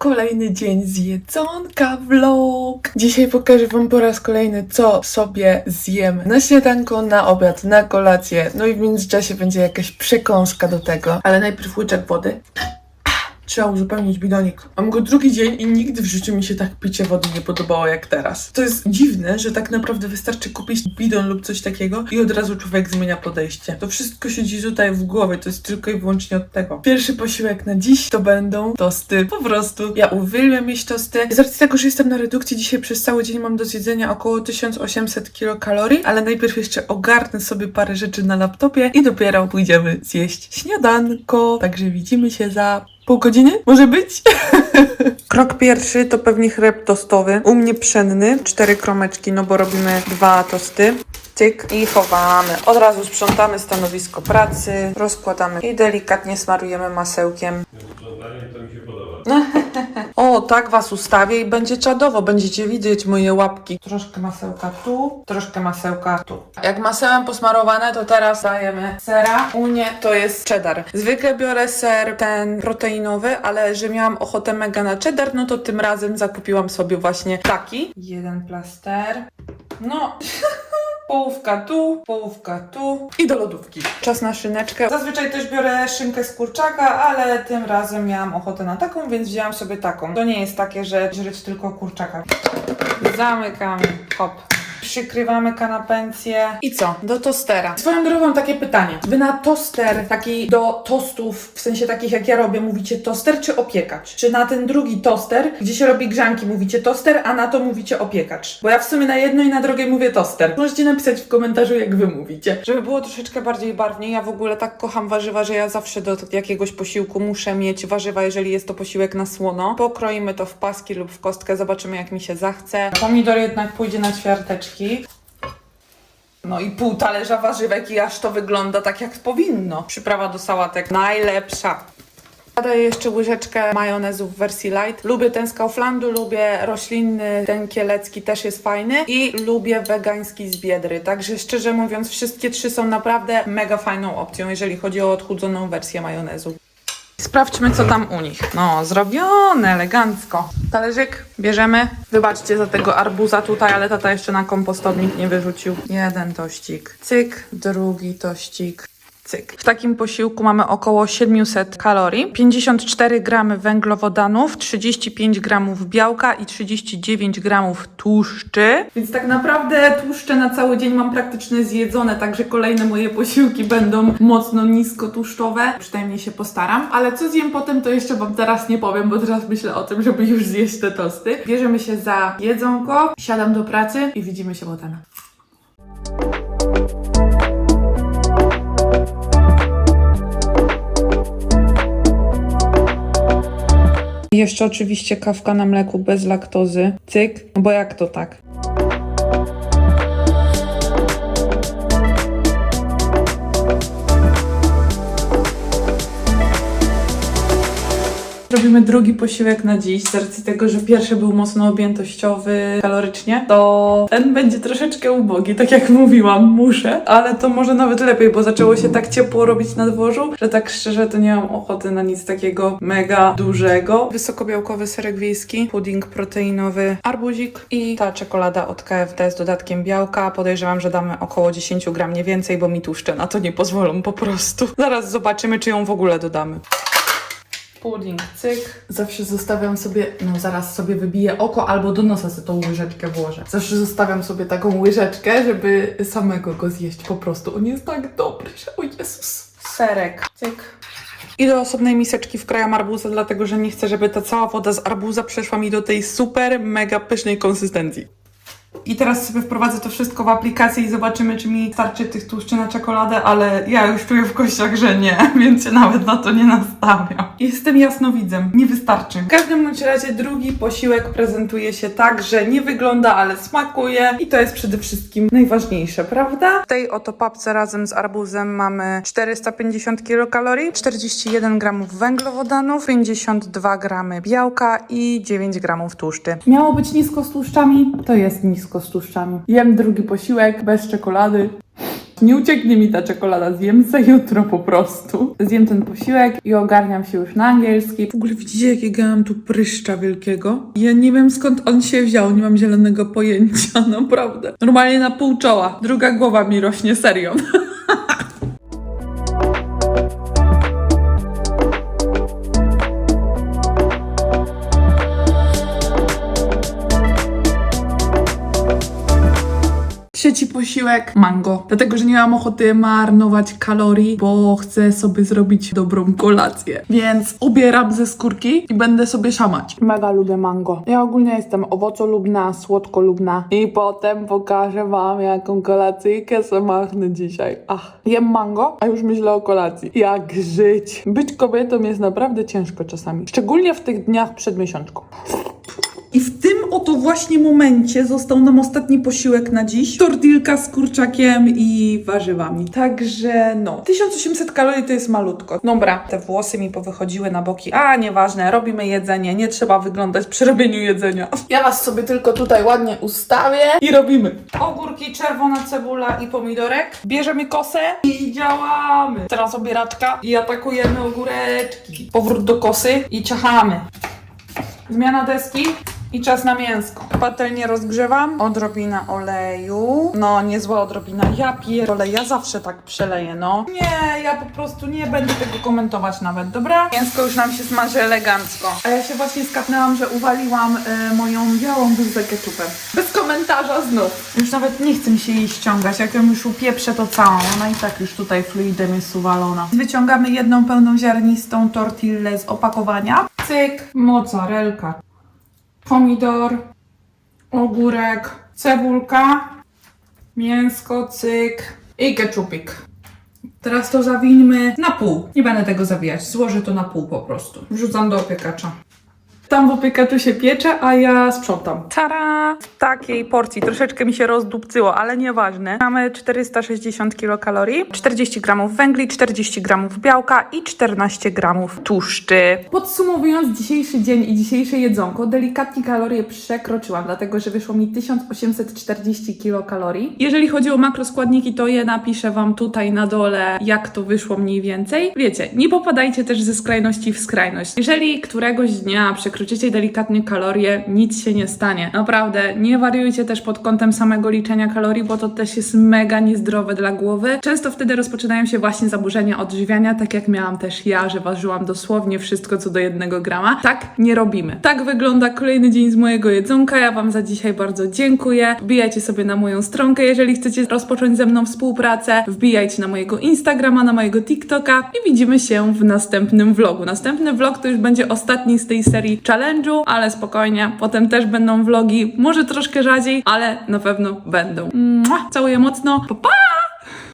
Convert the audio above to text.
kolejny dzień z jedzonka vlog. Dzisiaj pokażę wam po raz kolejny, co sobie zjem na śniadanko, na obiad, na kolację. No i w międzyczasie będzie jakaś przekąska do tego. Ale najpierw łyczek wody. Trzeba uzupełnić bidonik. Mam go drugi dzień i nigdy w życiu mi się tak picie wody nie podobało jak teraz. To jest dziwne, że tak naprawdę wystarczy kupić bidon lub coś takiego i od razu człowiek zmienia podejście. To wszystko siedzi tutaj w głowie, to jest tylko i wyłącznie od tego. Pierwszy posiłek na dziś to będą tosty. Po prostu. Ja uwielbiam jeść tosty. Z racji tego, że jestem na redukcji, dzisiaj przez cały dzień mam do zjedzenia około 1800 kilokalorii, ale najpierw jeszcze ogarnę sobie parę rzeczy na laptopie i dopiero pójdziemy zjeść śniadanko. Także widzimy się za Pół godziny? Może być? Krok pierwszy to pewnie chleb tostowy. U mnie pszenny, cztery kromeczki, no bo robimy dwa tosty. Cyk i chowamy. Od razu sprzątamy stanowisko pracy, rozkładamy i delikatnie smarujemy masełkiem. To mi się podoba. O, tak was ustawię i będzie czadowo, będziecie widzieć moje łapki. Troszkę masełka tu, troszkę masełka tu. Jak masełem posmarowane, to teraz dajemy sera. U mnie to jest cheddar. Zwykle biorę ser ten proteinowy, ale że miałam ochotę mega na cheddar, no to tym razem zakupiłam sobie właśnie taki. Jeden plaster. No, Połówka tu, połówka tu i do lodówki. Czas na szyneczkę. Zazwyczaj też biorę szynkę z kurczaka, ale tym razem miałam ochotę na taką, więc wzięłam sobie taką. To nie jest takie, że żreć tylko kurczaka. Zamykamy, hop. Przykrywamy kanapencję. I co? Do tostera. Swoją drogą takie pytanie. Wy na toster, taki do tostów, w sensie takich jak ja robię, mówicie toster czy opiekacz? Czy na ten drugi toster, gdzie się robi grzanki, mówicie toster, a na to mówicie opiekacz? Bo ja w sumie na jedno i na drugie mówię toster. Możecie napisać w komentarzu, jak wy mówicie. Żeby było troszeczkę bardziej barwnie, ja w ogóle tak kocham warzywa, że ja zawsze do jakiegoś posiłku muszę mieć warzywa, jeżeli jest to posiłek na słono. Pokroimy to w paski lub w kostkę, zobaczymy jak mi się zachce. Pomidor jednak pójdzie na ćwiarteczki. No i pół talerza warzywek i aż to wygląda tak jak powinno. Przyprawa do sałatek najlepsza. Daję jeszcze łyżeczkę majonezu w wersji light. Lubię ten z Kauflandu, lubię roślinny, ten kielecki też jest fajny i lubię wegański z Biedry. Także szczerze mówiąc wszystkie trzy są naprawdę mega fajną opcją, jeżeli chodzi o odchudzoną wersję majonezu. Sprawdźmy, co tam u nich. No, zrobione, elegancko. Talerzyk bierzemy. Wybaczcie za tego arbuza tutaj, ale tata jeszcze na kompostownik nie wyrzucił. Jeden tościk. Cyk, drugi tościk. Cyk. W takim posiłku mamy około 700 kalorii, 54 gramy węglowodanów, 35 gramów białka i 39 gramów tłuszczy. Więc tak naprawdę tłuszcze na cały dzień mam praktycznie zjedzone, także kolejne moje posiłki będą mocno niskotłuszczowe. Przynajmniej się postaram. Ale co zjem potem, to jeszcze wam teraz nie powiem, bo teraz myślę o tym, żeby już zjeść te tosty. Bierzemy się za jedzonko, siadam do pracy i widzimy się potem. Jeszcze oczywiście kawka na mleku bez laktozy. Cyk, no bo jak to tak? Robimy drugi posiłek na dziś, z racji tego, że pierwszy był mocno objętościowy kalorycznie, to ten będzie troszeczkę ubogi, tak jak mówiłam, muszę, ale to może nawet lepiej, bo zaczęło się tak ciepło robić na dworzu, że tak szczerze to nie mam ochoty na nic takiego mega dużego. Wysokobiałkowy serek wiejski, pudding proteinowy, arbuzik i ta czekolada od KFD z dodatkiem białka. Podejrzewam, że damy około 10 gram, nie więcej, bo mi tłuszcze na to nie pozwolą po prostu. Zaraz zobaczymy, czy ją w ogóle dodamy. Pudding, cyk. Zawsze zostawiam sobie, no zaraz sobie wybiję oko albo do nosa sobie tą łyżeczkę włożę. Zawsze zostawiam sobie taką łyżeczkę, żeby samego go zjeść po prostu. On jest tak dobry, że o Jezus. Serek, cyk. I do osobnej miseczki wkrajam arbuza, dlatego że nie chcę, żeby ta cała woda z arbuza przeszła mi do tej super, mega pysznej konsystencji. I teraz sobie wprowadzę to wszystko w aplikację i zobaczymy, czy mi starczy tych tłuszczy na czekoladę, ale ja już czuję w kościach, że nie, więc się nawet na to nie nastawiam. Jestem jasnowidzem, nie wystarczy. W każdym bądź razie drugi posiłek prezentuje się tak, że nie wygląda, ale smakuje i to jest przede wszystkim najważniejsze, prawda? W tej oto papce razem z arbuzem mamy 450 kilokalorii, 41 gramów węglowodanów, 52 gramy białka i 9 gramów tłuszczy. Miało być nisko z tłuszczami, to jest nisko z tłuszczami. Jem drugi posiłek bez czekolady. Nie ucieknie mi ta czekolada, zjem se jutro po prostu. Zjem ten posiłek i ogarniam się już na angielski. W ogóle widzicie, jakiego mam tu pryszcza wielkiego? Ja nie wiem skąd on się wziął, nie mam zielonego pojęcia, naprawdę. Normalnie na pół czoła. Druga głowa mi rośnie, serio. Trzeci posiłek mango. Dlatego, że nie mam ochoty marnować kalorii, bo chcę sobie zrobić dobrą kolację. Więc ubieram ze skórki i będę sobie szamać. Mega lubię mango. Ja ogólnie jestem owocolubna, słodkolubna. I potem pokażę wam, jaką kolacyjkę sobie machnę dzisiaj. Ach, jem mango, a już myślę o kolacji. Jak żyć? Być kobietą jest naprawdę ciężko czasami. Szczególnie w tych dniach przed miesiączką. Oto właśnie momencie został nam ostatni posiłek na dziś. Tortilka z kurczakiem i warzywami. Także no, 1800 kalorii to jest malutko. Dobra, te włosy mi powychodziły na boki. A, nieważne, robimy jedzenie, nie trzeba wyglądać przy robieniu jedzenia. Ja was sobie tylko tutaj ładnie ustawię i robimy. Ogórki, czerwona cebula i pomidorek. Bierzemy kosę i działamy. Teraz obieraczka i atakujemy ogóreczki. Powrót do kosy i ciachamy. Zmiana deski i czas na mięsko. Patelnię rozgrzewam. Odrobina oleju. No, niezła odrobina. Ja pierdolę, ja zawsze tak przeleję, no. Nie, ja po prostu nie będę tego komentować nawet, dobra? Mięsko już nam się smaży elegancko. A ja się właśnie skapnęłam, że uwaliłam e, moją białą bluzę ketchupem. Bez komentarza znów. Już nawet nie chce mi się jej ściągać. Jak ją już upieprzę, to całą. Ona i tak już tutaj fluidem jest uwalona. Wyciągamy jedną pełną ziarnistą tortillę z opakowania. Cyk, mozzarelka, pomidor, ogórek, cebulka, mięsko, cyk i keczupik. Teraz to zawinmy na pół. Nie będę tego zawijać, złożę to na pół po prostu. Wrzucam do opiekacza. Tam w opiekaczu się piecze, a ja sprzątam. Tara! W takiej porcji troszeczkę mi się rozdupcyło, ale nieważne. Mamy 460 kilokalorii, 40 gramów węgli, 40 gramów białka i 14 gramów tłuszczy. Podsumowując dzisiejszy dzień i dzisiejsze jedzonko, delikatnie kalorie przekroczyłam, dlatego że wyszło mi 1840 kilokalorii. Jeżeli chodzi o makroskładniki, to je napiszę Wam tutaj na dole, jak to wyszło mniej więcej. Wiecie, nie popadajcie też ze skrajności w skrajność. Jeżeli któregoś dnia przekroczycie delikatnie kalorie, nic się nie stanie. Naprawdę, nie wariujcie też pod kątem samego liczenia kalorii, bo to też jest mega niezdrowe dla głowy. Często wtedy rozpoczynają się właśnie zaburzenia odżywiania, tak jak miałam też ja, że ważyłam dosłownie wszystko co do jednego grama. Tak nie robimy. Tak wygląda kolejny dzień z mojego jedzonka. Ja Wam za dzisiaj bardzo dziękuję. Wbijajcie sobie na moją stronkę, jeżeli chcecie rozpocząć ze mną współpracę. Wbijajcie na mojego Instagrama, na mojego TikToka i widzimy się w następnym vlogu. Następny vlog to już będzie ostatni z tej serii challenge'u, ale spokojnie. Potem też będą vlogi, może troszkę rzadziej, ale na pewno będą. Mua, całuję mocno. Pa, pa!